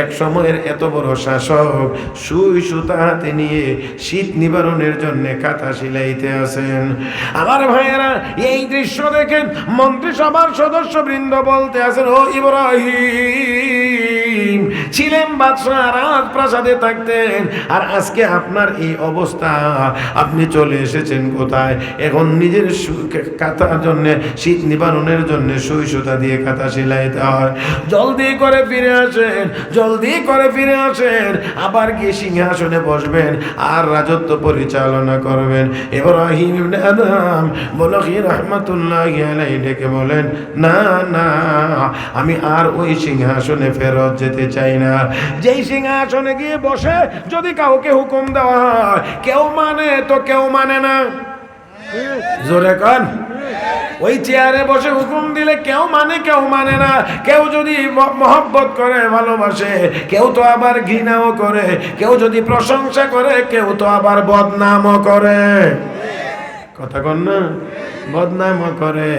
এক সময়ের এত বড় শাসক, সুই সুতা হাতে নিয়ে শীত নিবারণের জন্য কাঁথা সিলাইতে আসেন। আমার ভাইয়েরা, এই দৃশ্য দেখেন মন্ত্রিসভার সদস্য বৃন্দ বলতে আছেন ও ইব্রাহিম, ছিলেন বাদশাহ রাজ প্রাসাদে থাকতেন, আর আজকে আপনার এই অবস্থা। আপনি চলে এসেছেন কোথায়? এখন নিজের কাঁথার জন্য, শীত নিবারণের জন্য সুই সুতা দিয়ে কাঁথা সিলাইতে হয়। জলদি করে ফিরে আসেন জলদি করে ফিরে আসেন। আবার গিয়ে সিংহাসনে বসবেন আর রাজত্ব পরিচালনা করবেন। ইব্রাহিম আদম বলো কি রহমতুল্লাহ ডেকে বলেন, না না, আমি আর ওই সিংহাসনে ফেরত যেতে চাই না। যেই সিংহাসনে গিয়ে বসে যদি কাউকে হুকুম দেওয়া হয়, কেউ মানে তো কেউ মানে না। জোরে কন। ওই চেয়ারে বসে হুকুম দিলে কেউ মানে কেউ মানে না। কেউ যদি মহব্বত করে, ভালোবাসে, কেউ তো আবার ঘৃণাও করে। কেউ যদি প্রশংসা করে, কেউ তো আবার বদনামও করে। কথা কন না? বদনাম করে।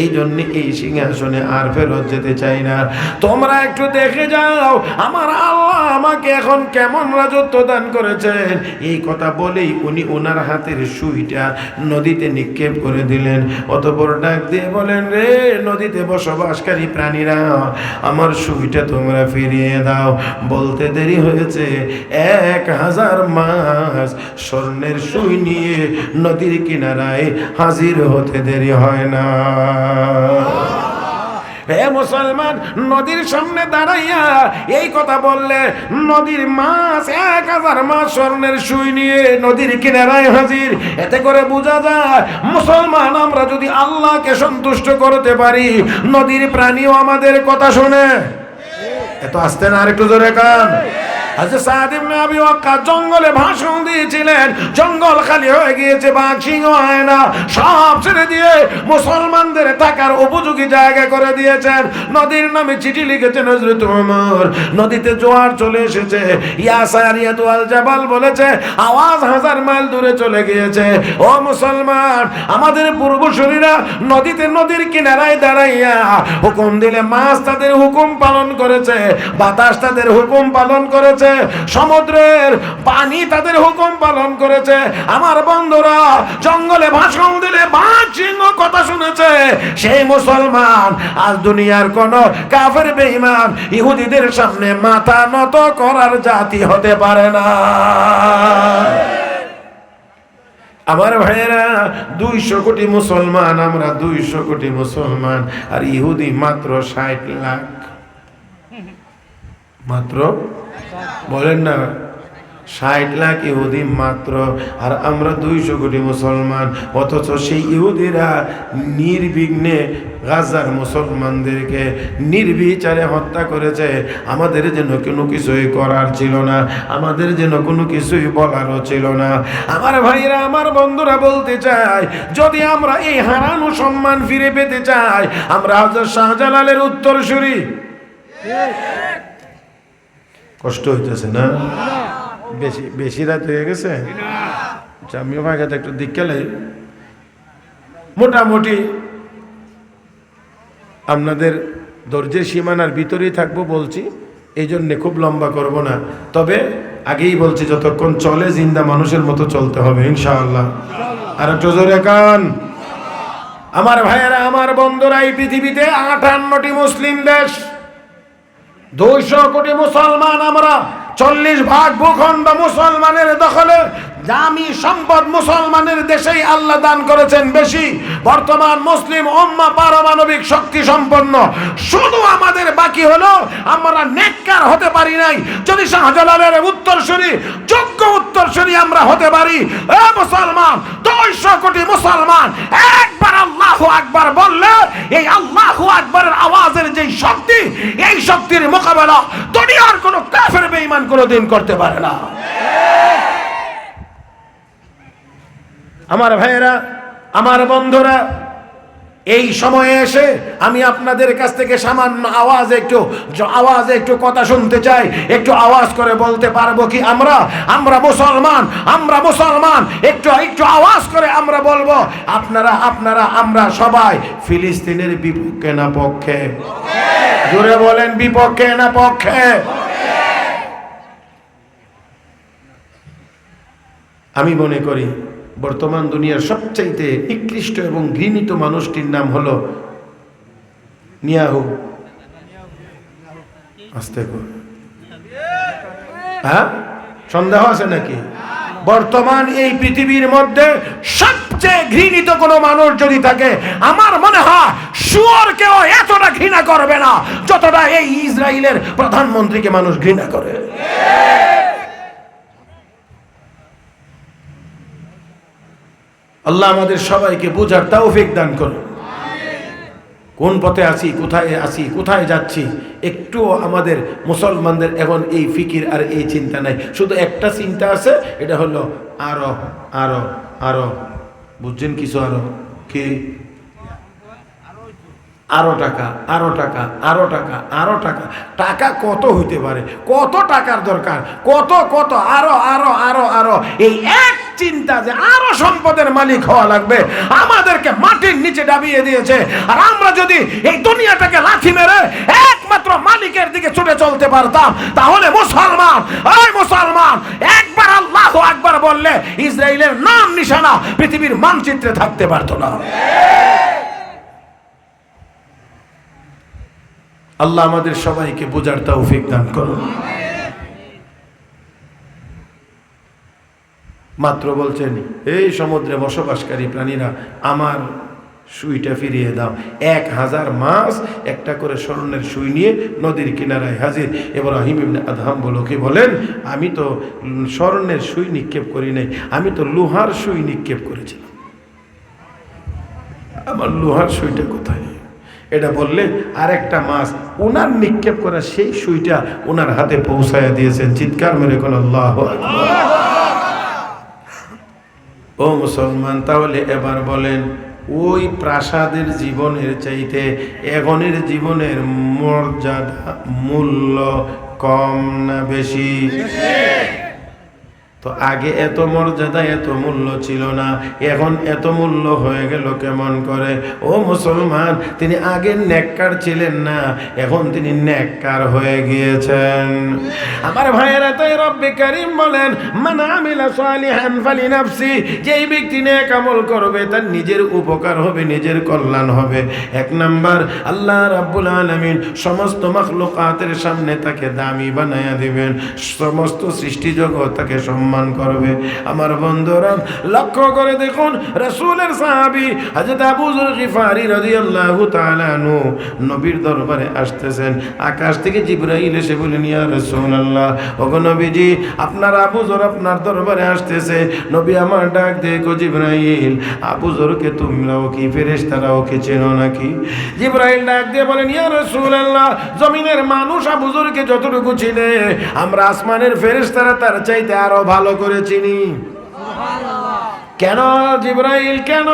এই জন্য এই সিংহাসনে আর ফেরত যেতে চাই না। তোমরা একটু দেখে যাও, আমার আল্লাহ আমাকে এখন কেমন রাজত্ব দান করেছেন। এই কথা বলেই উনি ওনার হাতের সুইটা নদীতে নিক্ষেপ করে দিলেন। অতপর ডাক দিয়ে বলেন, রে নদীতে বসবাসকারী প্রাণীরা, আমার সুইটা তোমরা ফিরিয়ে দাও। বলতে দেরি হয়েছে। এক হাজার মাস স্বর্ণের সুই নিয়ে নদীর কিনারায় হাজির হতে দেরি হয় না। হে মুসলমান নদীর সামনে দাঁড়াইয়া এই কথা বললে নদীর মাছ এক হাজার মাছ স্বর্ণের সুই নিয়ে নদীর কিনারায় হাজির। এতে করে বোঝা যায় মুসলমান আমরা যদি আল্লাহকে সন্তুষ্ট করতে পারি নদীর প্রাণীও আমাদের কথা শোনে। এত আসতে না আরেকটু জোরে কান। আচ্ছা সাদ জঙ্গলে ভাষণ দিয়েছিলেন। জঙ্গল খালি হয়ে গিয়েছে, বাঘ, সিংহ হয় না সব ছেড়ে দিয়ে মুসলমানদের থাকার উপযোগী জায়গা করে দিয়েছেন। নদীর নামে চিঠি লিখেছেন হযরত ওমর। নদীতে জোয়ার চলে এসেছে। ইয়াসার ইয়াতুয়াল জাবাল বলেছে, আওয়াজ হাজার মাইল দূরে চলে গিয়েছে। ও মুসলমান, আমাদের পূর্বসূরীরা নদীতে নদীর কিনারায় দাঁড়াইয়া হুকুম দিলে মাছ তাদের হুকুম পালন করেছে, বাতাস তাদের হুকুম পালন করেছে সমুদ্রের পানি তাদের হুকুম পালন করেছে। আমার বন্ধুরা, জঙ্গলে ভাষণ দিলে বাঘ সিংহ কথা শুনেছে। সেই মুসলমান, আজ দুনিয়ার কোন কাফের, বেঈমান ইহুদিদের সামনে মাথা নত করার জাতি হতে পারে না। আমার ভাইয়েরা, দুইশো কোটি মুসলমান, আমরা দুইশো কোটি মুসলমান, আর ইহুদি মাত্র ষাট লাখ। মাত্র বলেন না, ষাট লাখ ইহুদি মাত্র, আর আমরা দুইশো কোটি মুসলমান, অথচ সেই ইহুদিরা নির্বিঘ্নে গাজার মুসলমানদেরকে নির্বিচারে হত্যা করেছে। আমাদের যেন কোনো কিছুই করার ছিল না, আমাদের যেন কোনো কিছুই বলারও ছিল না। আমার ভাইরা আমার বন্ধুরা বলতে চাই যদি আমরা এই হারানো সম্মান ফিরে পেতে চাই, আমরা হজরত শাহজালালের উত্তরসূরি। কষ্ট হইতেছে, না? বেশি বেশি রাত হয়ে গেছে? আচ্ছা আমিও ভাইগাতে একটু দিক গেলে মোটামুটি আপনাদের ধৈর্যের সীমানার ভিতরেই থাকব বলছি এই জন্যে খুব লম্বা করব না। তবে আগেই বলছি, যতক্ষণ চলে জিন্দা মানুষের মতো চলতে হবে, ইনশাআল্লাহ। আর একটু জোরে কান। আমার ভাইয়েরা, আমার বন্ধুরা, এই পৃথিবীতে আটান্নটি মুসলিম দেশ। দুইশো কোটি মুসলমান আমরা চল্লিশ ভাগ ভূখণ্ড মুসলমানের দখলে দামি সম্পদ মুসলমানের দেশেই আল্লাহ দান করেছেন বেশি। বর্তমান মুসলিম উম্মা পারমাণবিক শক্তি সম্পন্ন। শুধু আমাদের বাকি হলো, আমরা নেককার হতে পারি নাই। যদি শাহজালালের উত্তরসূরি, যোগ্য উত্তরসূরি আমরা হতে পারি, এ মুসলমান, দুইশো কোটি মুসলমান, একবার আল্লাহু আকবার বললে, এই আল্লাহু আকবরের আওয়াজের যে শক্তি, এই শক্তির মোকাবেলা দুনিয়ার কোনো কাফের বেঈমান কোনোদিন করতে পারে না। আমার ভাইয়েরা, আমার বন্ধুরা, এই সময়ে এসে আমি আপনাদের কাছ থেকে সামান্য আওয়াজ একটু আওয়াজ একটু কথা শুনতে চাই, একটু আওয়াজ করে বলতে পারব কি আমরা? আমরা মুসলমান আমরা মুসলমান, একটু একটু আওয়াজ করে আমরা বলব, আপনারা আপনারা, আমরা সবাই ফিলিস্তিনের বিপক্ষে না পক্ষে? জোরে বলেন, বিপক্ষে না পক্ষে? আমি মনে করি বর্তমান দুনিয়ার সবচাইতে নিকৃষ্ট এবং ঘৃণিত মানুষটির নাম হলো নিয়াহু আস্তে হ্যাঁ? সন্দেহ আছে নাকি? বর্তমান এই পৃথিবীর মধ্যে সবচেয়ে ঘৃণিত কোনো মানুষ যদি থাকে, আমার মনে হয় শুয়োরকেও এতটা ঘৃণা করবে না, যতটা এই ইসরায়েলের প্রধানমন্ত্রীকে মানুষ ঘৃণা করে। আল্লাহ আমাদের সবাইকে বোঝার তাও দান করো কোন পথে আছি, কোথায় আছি, কোথায় যাচ্ছি একটু আমাদের মুসলমানদের এখন এই ফিকির আর এই চিন্তা নাই। শুধু একটা চিন্তা আছে, এটা হলো আরও আরও আরও। বুঝছেন কিছু আরও? কি? আরও টাকা আরও টাকা আরও টাকা আরও টাকা। টাকা কত হইতে পারে? কত টাকার দরকার? কত কত? আরও আরও আরও আরও। এই এক চিন্তা যে আরও সম্পদের মালিক হওয়া লাগবে। আমাদেরকে মাটির নিচে ডাবিয়ে দিয়েছে। আর আমরা যদি এই দুনিয়াটাকে লাথি মেরে একমাত্র মালিকের দিকে ছুটে চলতে পারতাম, তাহলে মুসলমান, ওই মুসলমান, একবার আল্লাহ একবার বললে ইসরায়েলের নাম নিশানা পৃথিবীর মানচিত্রে থাকতে পারতো না। আল্লাহ আমাদের সবাইকে বোঝার তৌফিক দান করুন। মাত্র বলছেন, এই সমুদ্রে বসবাসকারী প্রাণীরা আমার সুইটা ফিরিয়ে দাও। এক হাজার মাস একটা করে স্বর্ণের সুই নিয়ে নদীর কিনারায় হাজির। এবার আহিম ইবনে আদহাম বলোকে বলেন, আমি তো স্বর্ণের সুই নিক্ষেপ করি নাই, আমি তো লোহার সুই নিক্ষেপ করেছিলাম। আমার লোহার সুইটা কোথায়? এটা বললে, আরেকটা মাছ। ওনার নিক্ষেপ করা সেই সুইটা ওনার হাতে পৌঁছায় দিয়েছেন। চিৎকার মেরে কোন, আল্লাহ ও মুসলমান, তাহলে এবার বলেন, ওই প্রাসাদের জীবনের চাইতে এগনের জীবনের মর্যাদা মূল্য কম না বেশি? তো আগে এত মর্যাদা, এত মূল্য ছিল না। এখন এত মূল্য হয়ে গেল কেমন করে? ও মুসলমান, তিনি আগে নেককার ছিলেন না, এখন তিনি নেককার হয়ে গিয়েছেন। আমার ভাইয়েরা তাই রব্বে কারিম বলেন, মান নাফসি যেই ব্যক্তি নেক আমল করবে, তার নিজের উপকার হবে, নিজের কল্যাণ হবে। এক নাম্বার, আল্লাহ রাব্বুল আলামিন সমস্ত মাখলুকাতের সামনে তাকে দামি বানায়া দিবেন। সমস্ত সৃষ্টি জগৎ তাকে সম্মান করবে। আমার বন্ধুরা, লক্ষ্য করে দেখুন, রাসূলের সাহাবী হযরত আবু যর গিফারি রাদিয়াল্লাহু তাআলা আনহু নবীর দরবারে আসতেছেন। আকাশ থেকে জিবরাইল এসে বলেন ইয়া রাসূলুল্লাহ, ওগো নবীজি, আপনার আবু যর আপনার দরবারে আসতেছে। নবী আমার ডাক দেখো জিবরাইল। আবু যরকে তোমরাও কি ফেরেশতারাও কি চেনো নাকি? জিবরাইল ডাক দিয়ে বলেন, ইয়া রাসূলুল্লাহ, জমিনের মানুষ আবু যরকে যতটুকু চিনে, আমরা আসমানের ফেরেশতারা তার চাইতে আরও ভালো করে চিনি। কেন জিব্রাইল, কেন?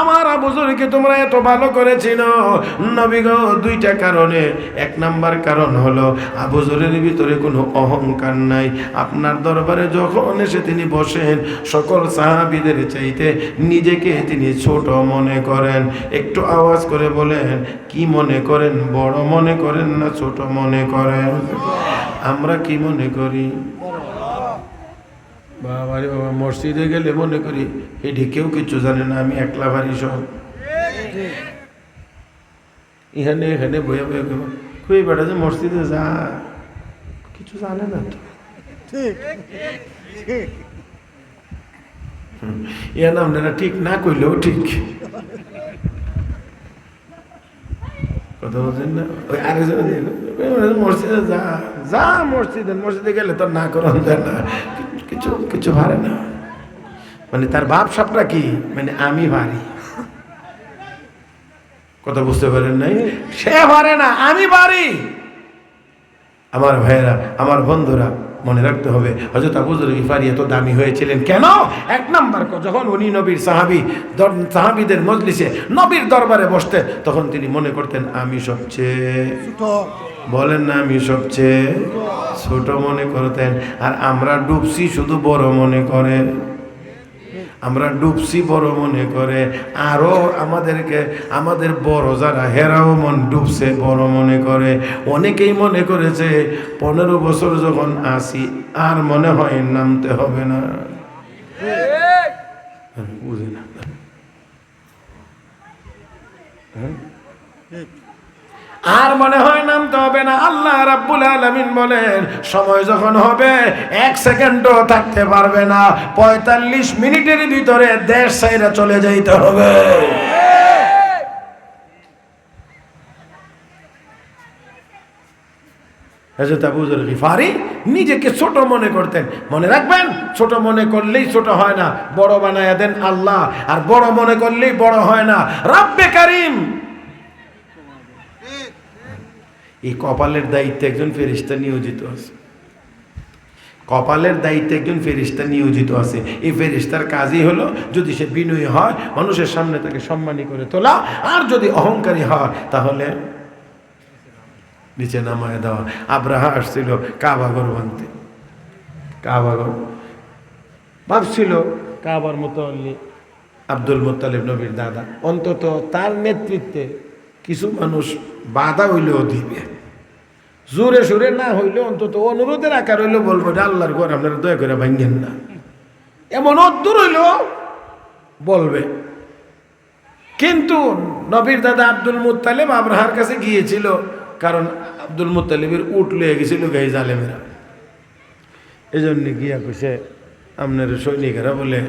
আমার আবুজুরকে তোমরা এত ভালো করেছিল নবী গো, দুইটা কারণে। এক নাম্বার কারণ হলো আবুজুরের ভিতরে কোনো অহংকার নাই। আপনার দরবারে যখন এসে তিনি বসেন, সকল সাহাবিদের চাইতে নিজেকে তিনি ছোট মনে করেন। একটু আওয়াজ করে বলেন, কি মনে করেন? বড় মনে করেন না ছোট মনে করেন? আমরা কি মনে করি? বাবা রে বাবা মসজিদে গেলে মনে করি এটি কেউ কিছু জানে না আমি একলা ভারি সব এখানে এখানে বয়ে বয়ে খুবই বেটা যে মসজিদে যা। কিছু জানে না তো। হুম, ইয়া নাম না ঠিক না কইলেও ঠিক। কথা বলছেন না? মসজিদে যা যা মসজিদে মসজিদে গেলে তো না করন না। কিছু কিছু ভারে না। মানে তার বাপ সাপটা কি? মানে আমি ভারী। কথা বুঝতে পারেন নাই? সে পারে না, আমি পারি আমার ভাইয়েরা, আমার বন্ধুরা, মনে রাখতে হবে হজরত আবুজুর ইফারি এত দামি হয়েছিলেন কেন? এক নাম্বার যখন উনি নবীর সাহাবি সাহাবিদের মজলিসে নবীর দরবারে বসতে, তখন তিনি মনে করতেন, আমি সবচেয়ে বলেন না আমি সবচেয়ে ছোট মনে করতেন আর আমরা ডুবছি শুধু বড় মনে করে। আমরা ডুবছি বড় মনে করে। আরও আমাদেরকে, আমাদের বড় যারা, হেরাও মন ডুবছে বড় মনে করে। অনেকেই মনে করেছে, পনেরো বছর যখন আসি আর মনে হয় নামতে হবে না। বুঝি না। হ্যাঁ? আর মনে হয় নামতে হবে না। আল্লাহ রাব্বুল আলামিন বলেন, সময় যখন হবে, এক সেকেন্ডও থাকতে পারবে না। পঁয়তাল্লিশ মিনিটের ভিতরে দেশ সাইরা চলে যাইতে হবে। নিজেকে ছোট মনে করতেন। মনে রাখবেন, ছোট মনে করলেই ছোট হয় না। বড় বানায় দেন আল্লাহ, আর বড় মনে করলেই বড় হয় না। রাব্বে কারিম! এই কপালের দায়িত্বে একজন ফেরিস্তা নিয়োজিত আছে। কপালের দায়িত্বে একজন ফেরিস্তা নিয়োজিত আছে। এই ফেরিস্তার কাজই হলো, যদি সে বিনয়ী হয়, মানুষের সামনে তাকে সম্মানী করে তোলা। আর যদি অহংকারী হয়, তাহলে নিচে নামায় দেওয়া। আব্রাহা আসছিল কাবাগর বানতে কাবাগর ভাবছিল কাবার মতো আব্দুল মোত্তালিব নবীর দাদা। অন্তত তার নেতৃত্বে কিছু মানুষ বাধা হইলেও দিবে। জোরে সুরে না হইলে অন্তত অনুরোধের আকার হইলেও বলব যে আল্লাহর ঘর আপনারা দয়া করে ভাঙ্গেন না। এমন অদ্দূর হইল বলবে। কিন্তু নবীর দাদা আব্দুল মুতালেব আব্রাহার কাছে গিয়েছিল, কারণ আব্দুল মুতালিবের উট লয়ে গেছিল গাই জালেমেরা। এই জন্য গিয়া কইছে, আপনার সৈনিকেরা বলে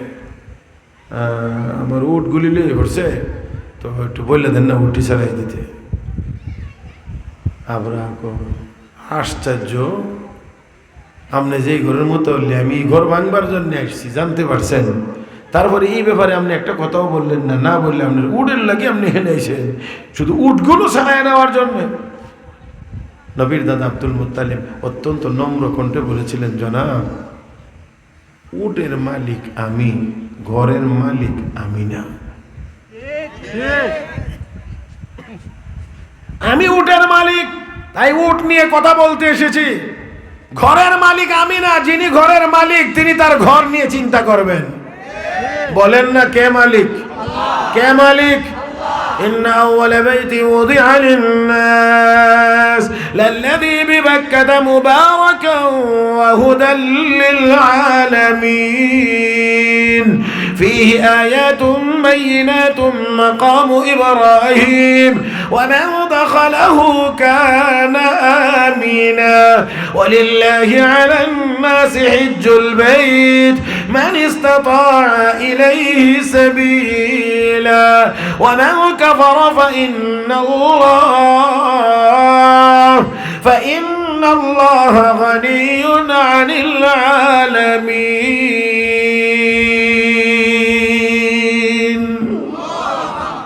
আমার উটগুলি লয়ে পড়ছে তো একটু বললে দেন না উঠি ছাড়াই দিতে। আবরাহ আশ্চর্য। আপনি যেই ঘরের মতো হলে আমি এই ঘর ভাঙবার জন্য আসছি, জানতে পারছেন? তারপরে এই ব্যাপারে আপনি একটা কথাও বললেন না না বললে আপনার উটের লাগে আপনি হেনে এসেছেন শুধু উটগুলো ছাড়াই নেওয়ার জন্য। নবীর দাদা আব্দুল মুতালিম অত্যন্ত নম্র কণ্ঠে বলেছিলেন, জনাব, উটের মালিক আমি, ঘরের মালিক আমি না। আমি উটের মালিক তাই উট নিয়ে কথা বলতে এসেছি ঘরের মালিক আমি না যিনি ঘরের মালিক তিনি তার ঘর নিয়ে চিন্তা করবেন বলেন না কে মালিক কে মালিক إن أول بيت وضع للناس للذي ببكة مباركا وهدى للعالمين فيه آيات بينات مقام إبراهيم ومن دخله كان آمنا ولله على الناس حج البيت من استطاع إليه سبيلا. ومن كفر فإن الله فإن الله غني عن العالمين.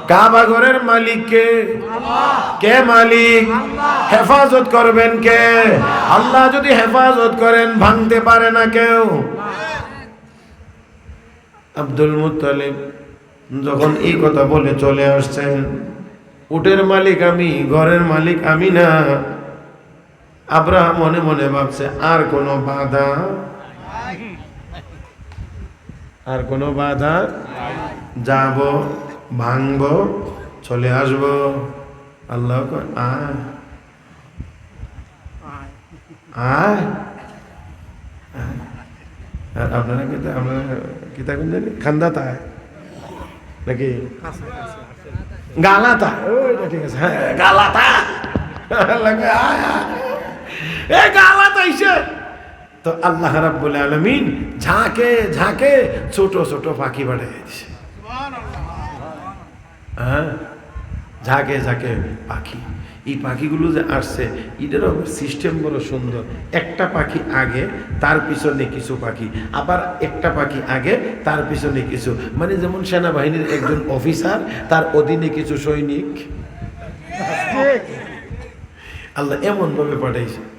কাবা ঘরের মালিককে। কে কে মালিক? হেফাজত করবেন কে? আল্লাহ যদি হেফাজত করেন, ভাঙতে পারে না কেউ। আব্দুল মুতালিব যখন এই কথা বলে চলে আসছেন, উটের মালিক আমি, ঘরের মালিক আমি না। আব্রাহাম মনে মনে ভাবছে, আর কোনো বাধা? আর কোনো বাধা? যাব। ভাঙব, চলে আসব। আল্লাহ আয়। আর আপনারা কি আপনারা কি থাকবেন জানি খান্দাতা নাকি? গালাতা ওইটা ঠিক আছে। হ্যাঁ গালাতা। এ গালাতা ইসে তো আল্লাহ রাব্বুল আলামিন ঝাঁকে ঝাঁকে ছোট ছোট পাখি বাড়াই দিছে। হ্যাঁ? ঝাঁকে ঝাঁকে পাখি। এই পাখিগুলো যে আসছে এটারও সিস্টেম বড় সুন্দর। একটা পাখি আগে তার পিছনে কিছু পাখি। আবার একটা পাখি আগে তার পিছনে কিছু। মানে যেমন সেনাবাহিনীর একজন অফিসার তার অধীনে কিছু সৈনিক। আল্লাহ এমনভাবে পাঠাইছে।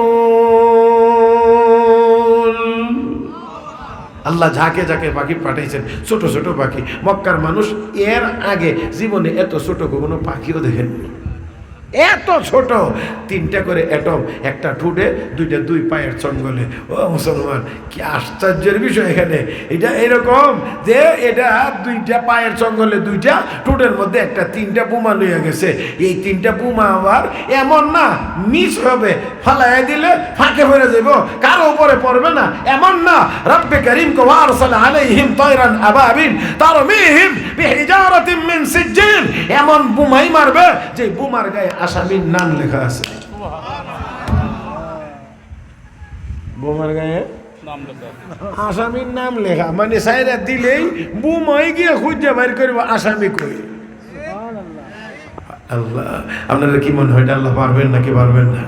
আল্লাহ ঝাঁকে যাকে পাখি পাঠিয়েছেন ছোট ছোট পাখি। মক্কার মানুষ এর আগে জীবনে এত ছোট কোনো পাখিও দেখেননি। এত ছোট। তিনটা করে অ্যাটম একটা ঠুটে, দুইটা দুই পায়ের চঙ্গলে। ও মুসলমান, কি আশ্চর্যের বিষয় এখানে। এটা এরকম যে এটা দুইটা পায়ের চঙ্গলে দুইটা, ঠুটের মধ্যে একটা তিনটা বোমা লইয়া গেছে। এই তিনটা বোমা আবার এমন না, মিস হবে। ফালাই দিলে ফাঁকে পড়ে যাব, কারও উপরে পড়বে না। এমন না, রব্বে করিম কো আরসাল আলাইহিম তায়রান আবাবিল তারমিহিম বিহিজারাতিন মিন সিজ্জিল এমন বোমাই মারবে যে বোমার গায়ে আসামির নাম লেখা আছে। বোমার গায়ে? আসামির নাম লেখা। মানে সাইরা দিলেই বুমাই গিয়ে খুঁজে বাইর করব আসামি কই। আল্লাহ আপনারা কি মনে হয় আল্লাহ পারবেন নাকি পারবেন না?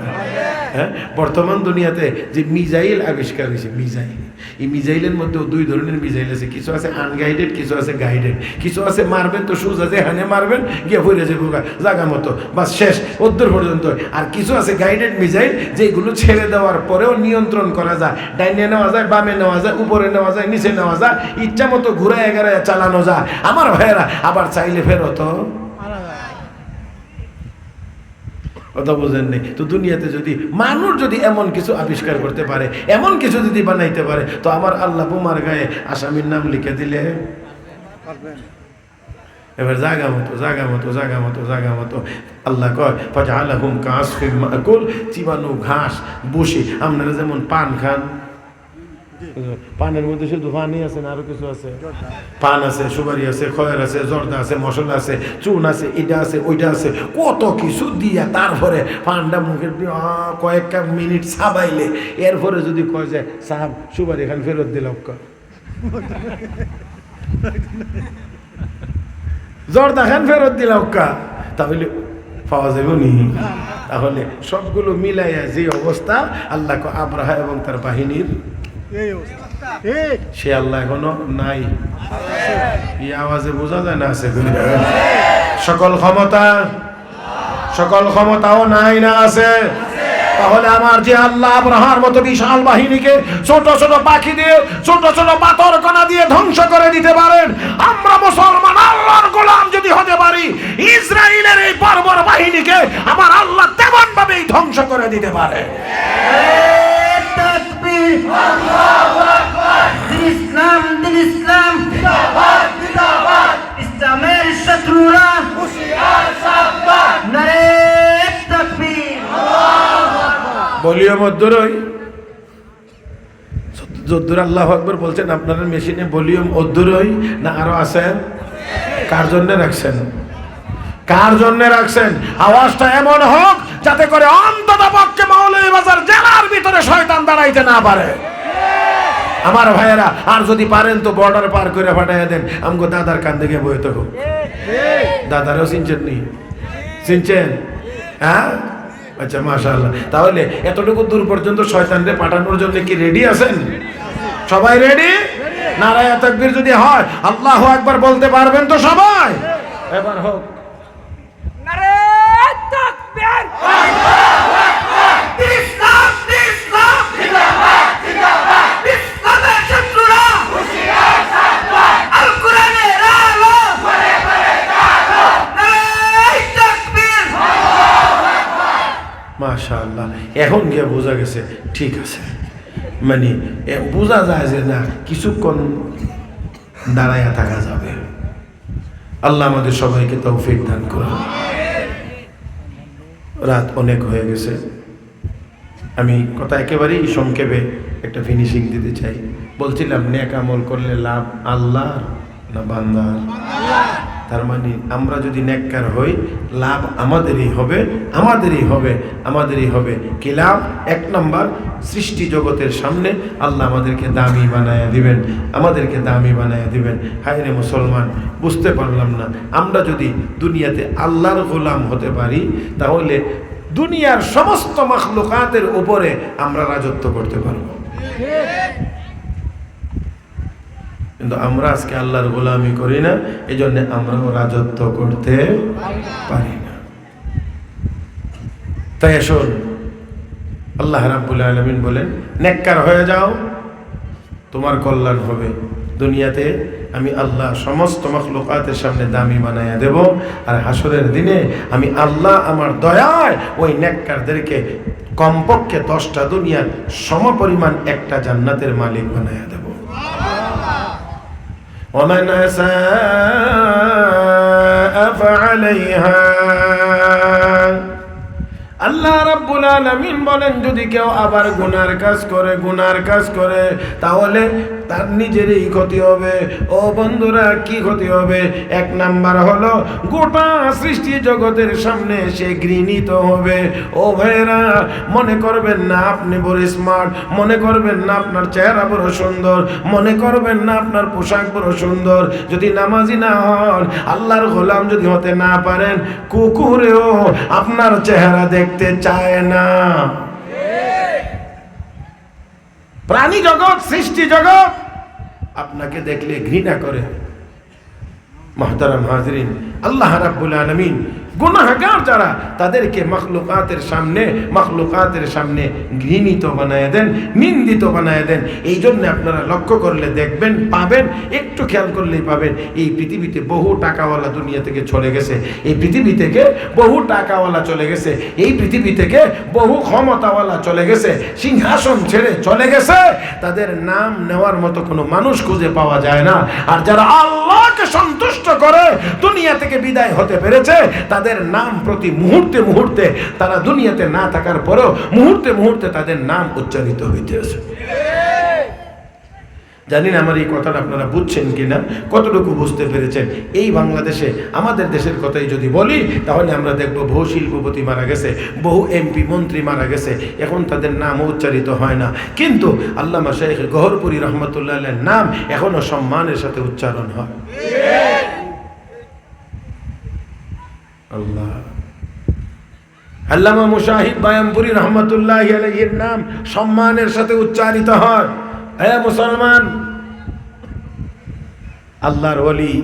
হ্যাঁ? বর্তমান দুনিয়াতে যে মিজাইল আবিষ্কার হয়েছে, মিজাইল। এই মিজাইলের মধ্যেও দুই ধরনের মিজাইল আছে। কিছু আছে আনগাইডেড কিছু আছে গাইডেড কিছু আছে মারবেন তো সুজা যে হানে মারবেন, গিয়ে ভরে যাব জাগা মতো। বাস শেষ, উত্তর পর্যন্ত। আর কিছু আছে গাইডেড মিজাইল, যেগুলো ছেড়ে দেওয়ার পরেও নিয়ন্ত্রণ করা যায়। ডাইনে নেওয়া যায়, বামে নেওয়া যায়, উপরে নেওয়া যায়, নিচে নেওয়া যায়। ইচ্ছা মতো ঘুরে এগারায় চালানো যায়। আমার ভাইয়েরা, আবার চাইলে ফেরত। কথা বোঝেন নেই। তো দুনিয়াতে যদি মানুষ যদি এমন কিছু আবিষ্কার করতে পারে, এমন কিছু যদি বানাইতে পারে, তো আমার আল্লাহ বোমার গায়ে আসামির নাম লিখে দিলে। এবার জাগা মতো জাগা মতো জাগা মতো জাগা মতো। আল্লাহ কয়, ফাজআলাহুম আল্লাহ মাকুল চিবানো ঘাস বসে আপনারা যেমন পান খান। পানের মধ্যে শুধু পানি আছে না আরও কিছু আছে? পান আছে, সুপারি আছে, খয়ের আছে, জর্দা আছে, মশলা আছে, চুন আছে এটা আছে, ওইটা আছে। কত কিছু দিয়া তারপরে পানটা মুখের কয়েকটা মিনিট সাবাইলে এরপরে যদি কয় যে, সাহাব, সুপারি খান ফেরত দিল জর্দা খান ফেরত দিল তাহলে পাওয়া যাবে নি? তাহলে সবগুলো মিলাইয়া যে অবস্থা আল্লাহ আব্রাহা এবং তার বাহিনীর সে আল্লাহ এখনও নাই। এই আওয়াজে বোঝা যায় না আছে সকল ক্ষমতা, সকল ক্ষমতাও নাই না আছে। তাহলে আমার যে আল্লাহ আব্রাহার মতো বিশাল বাহিনীকে ছোট ছোট পাখি দিয়ে, ছোট ছোট পাথর কণা দিয়ে ধ্বংস করে দিতে পারেন, আমরা মুসলমান আল্লাহর গোলাম যদি হতে পারি ইসরায়েলের এই বর্বর বাহিনীকে আমার আল্লাহ তেমন ভাবেই ধ্বংস করে দিতে পারে। দিন ইসলাম যদ্দুর আল্লাহ আকবর বলছেন, আপনারা মেশিনে ভলিউম অদ্দুরই না আরও আছে কার জন্য রাখছেন? কার জন্য রাখছেন? আওয়াজটা এমন হোক যাতে করে অন্তত বাজার জেলার ভিতরে শয়তান দাঁড়াইতে না পারে। আমার ভাইয়েরা, আর যদি পারেন তো বর্ডার পার করে পাঠাইয়া দেন। আমগো দাদার কান থেকে বই তো দাদারও চিনছেন নি? চিনছেন? হ্যাঁ? আচ্ছা মাশাআল্লাহ। তাহলে এতটুকু দূর পর্যন্ত শয়তানরে পাঠানোর জন্য কি রেডি আছেন? সবাই রেডি নারায়ণ তাকবীর যদি হয়, আল্লাহ একবার বলতে পারবেন তো সবাই? এবার হোক। নারায়ণ দিন ইসলাম দিন ইসলাম ইসলামের শত্রুরা আল কোরআনের আলো নারে তাকবীর মাশাআল্লাহ এখন গিয়ে বোঝা গেছে, ঠিক আছে। মানে বোঝা যায় যে না, কিছুক্ষণ দাঁড়াইয়া থাকা যাবে। আল্লাহ আমাদের সবাইকে তৌফিক দান করুন। রাত অনেক হয়ে গেছে। আমি কথা একেবারেই সংক্ষেপে একটা ফিনিশিং দিতে চাই। বলছিলাম, নেক আমল করলে লাভ আল্লাহ না বান্দার? তার মানে আমরা যদি নেককার হই, লাভ আমাদেরই হবে আমাদেরই হবে আমাদেরই হবে। কি লাভ? এক নম্বর, সৃষ্টি জগতের সামনে আল্লাহ আমাদেরকে দামি বানায়া দিবেন, আমাদেরকে দামি বানায়া দিবেন। হায় রে মুসলমান, বুঝতে পারলাম না। আমরা যদি দুনিয়াতে আল্লাহর গোলাম হতে পারি, তাহলে দুনিয়ার সমস্ত মখলুকাতের উপরে আমরা রাজত্ব করতে পারব। কিন্তু আমরা আজকে আল্লাহর গোলামি করি না এই জন্য আমরাও রাজত্ব করতে পারি না। তাই শোন আল্লাহ রাব্বুল আলমিন বলেন, নেককার হয়ে যাও, তোমার কল্যাণ হবে। দুনিয়াতে আমি আল্লাহ সমস্ত মখলুকাতের সামনে দামি বানাইয়া দেব, আর হাসরের দিনে আমি আল্লাহ আমার দয়ায় ওই নেককারদেরকে কমপক্ষে দশটা দুনিয়ার সমপরিমাণ একটা জান্নাতের মালিক বানাইয়া দেব। ومن أساء فعليها আল্লাহ রাব্বুল আলামিন বলেন, যদি কেউ আবার গুনার কাজ করে, গুনার কাজ করে, তাহলে তার নিজেরই ক্ষতি হবে। ও বন্ধুরা, কি ক্ষতি হবে? এক নাম্বার হলো, গোটা সৃষ্টি জগতের সামনে সে ঘৃণিত হবে। ও ভাইরা মনে করবেন না আপনি বড় স্মার্ট মনে করবেন না আপনার চেহারা বড় সুন্দর, মনে করবেন না আপনার পোশাক বড় সুন্দর। যদি নামাজি না হন, আল্লাহর গোলাম যদি হতে না পারেন, কুকুরেও আপনার চেহারা দেখতে চায় না। প্রাণী জগৎ, সৃষ্টি জগৎ, আপনাকে দেখলে ঘৃণা করে। মহতারাম হাজরিন, আল্লাহ রাব্বুল আলমিন গুনাহগার যারা, তাদেরকে মখলুকাতের সামনে মখলুকাতের সামনে ঘৃণিত বানায় দেন, নিন্দিত বানায় দেন। এই জন্য আপনারা লক্ষ্য করলে দেখবেন, পাবেন, একটু খেয়াল করলেই পাবেন, এই পৃথিবীতে বহু টাকাওয়ালা দুনিয়া থেকে চলে গেছে। এই পৃথিবী থেকে বহু টাকাওয়ালা চলে গেছে। এই পৃথিবী থেকে বহু ক্ষমতাওয়ালা চলে গেছে। সিংহাসন ছেড়ে চলে গেছে। তাদের নাম নেওয়ার মতো কোনো মানুষ খুঁজে পাওয়া যায় না। আর যারা আল্লাহকে সন্তুষ্ট করে, দুনিয়া থেকে বিদায় হতে পেরেছে, তাদের নাম প্রতি মুহূর্তে মুহূর্তে তারা দুনিয়াতে না থাকার পরেও মুহূর্তে মুহূর্তে তাদের নাম উচ্চারিত হইতেছে। জানি না আমার এই কথাটা আপনারা বুঝছেন কিনা, কতটুকু বুঝতে পেরেছেন? এই বাংলাদেশে, আমাদের দেশের কথাই যদি বলি, তাহলে আমরা দেখব বহু শিল্পপতি মারা গেছে, বহু এমপি মন্ত্রী মারা গেছে, এখন তাদের নাম উচ্চারিত হয় না। কিন্তু আল্লামা শেখ গহরপুরি রহমতুল্লাহ নাম এখনও সম্মানের সাথে উচ্চারণ হয়। আল্লাহ। আল্লামা মুশাহিদ বায়ামপুরি রহমতুল্লাহ আলাইহির নাম সম্মানের সাথে উচ্চারিত হয়। হ্যাঁ মুসলমান, আল্লাহর ওলি,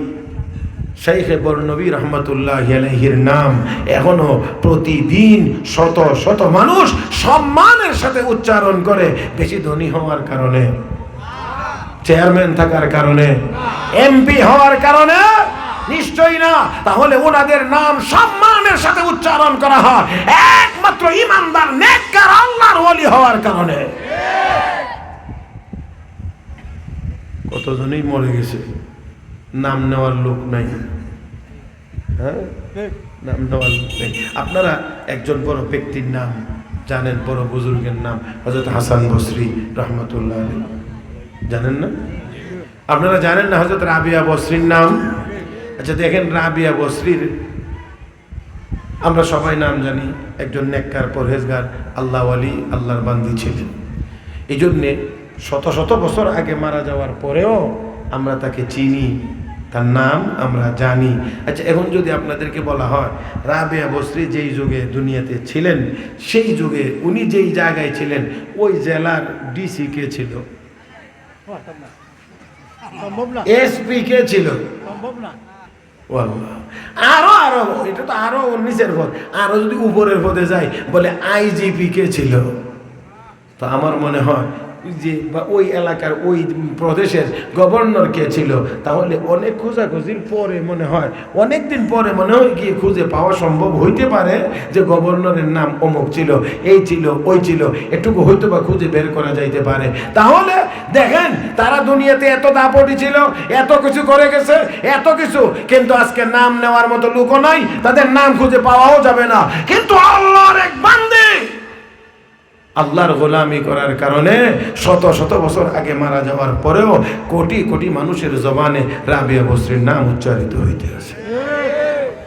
শাইখে বর্ণবী রহমতুল্লাহ আলাইহির নাম এখনও প্রতিদিন শত শত মানুষ সম্মানের সাথে উচ্চারণ করে, বেশি ধনী হওয়ার কারণে, চেয়ারম্যান থাকার কারণে, এমপি হওয়ার কারণে নিশ্চয়ই না। তাহলে ওনাদের নাম সম্মানের সাথে উচ্চারণ করা হয়। একমাত্র ইমানদার, নেককার, আল্লাহর ওলি হওয়ার কারণে। কতজনই মরে গেছে, নাম নেওয়ার লোক নাই। হ্যাঁ? নাম নেওয়ার লোক নেই। আপনারা একজন বড় ব্যক্তির নাম জানেন, বড় বুজুর্গের নাম হজরত হাসান বসরি রহমতুল্লাহ জানেন না? আপনারা জানেন না হজরত রাবিয়া বসরির নাম? আচ্ছা দেখেন রাবিয়া বসরির আমরা সবাই নাম জানি একজন নেককার পরহেজগার আল্লাহ আলী আল্লাহর বান্দি ছিলেন। এই জন্যে শত শত বছর আগে মারা যাওয়ার পরেও আমরা তাকে চিনি তার নাম আমরা জানি। আচ্ছা এখন যদি আপনাদেরকে বলা হয় রাবেয়া বসরি যেই যুগে দুনিয়াতে ছিলেন সেই যুগে উনি যেই জায়গায় ছিলেন ওই জেলার ডিসি কে ছিল? এসপি কে ছিল? সম্ভব না। আরও আরও, এটা তো আরও নিচের পদ। আরও যদি উপরের পদে যায়, বলে আইজিপি কে ছিল? তো আমার মনে হয় যে বা ওই এলাকার ওই প্রদেশের গভর্নর কে ছিল, তাহলে অনেক খোঁজাখুঁজির পরে মনে হয় অনেক দিন পরে মনে হয় গিয়ে খুঁজে পাওয়া সম্ভব হইতে পারে যে গভর্নরের নাম অমুক ছিল, এই ছিল, ওই ছিল, এটুকু হয়তো বা খুঁজে বের করা যাইতে পারে। তাহলে দেখেন, তারা দুনিয়াতে এত দাপটি ছিল, এত কিছু করে গেছে, এত কিছু, কিন্তু আজকে নাম নেওয়ার মতো লোকও নাই, তাদের নাম খুঁজে পাওয়াও যাবে না। কিন্তু আল্লাহর এক বান্দে আল্লাহর গোলামি করার কারণে শত শত বছর আগে মারা যাওয়ার পরেও কোটি কোটি মানুষের জবানে রাবিয়া বসরির নাম উচ্চারিত হইতে আছে।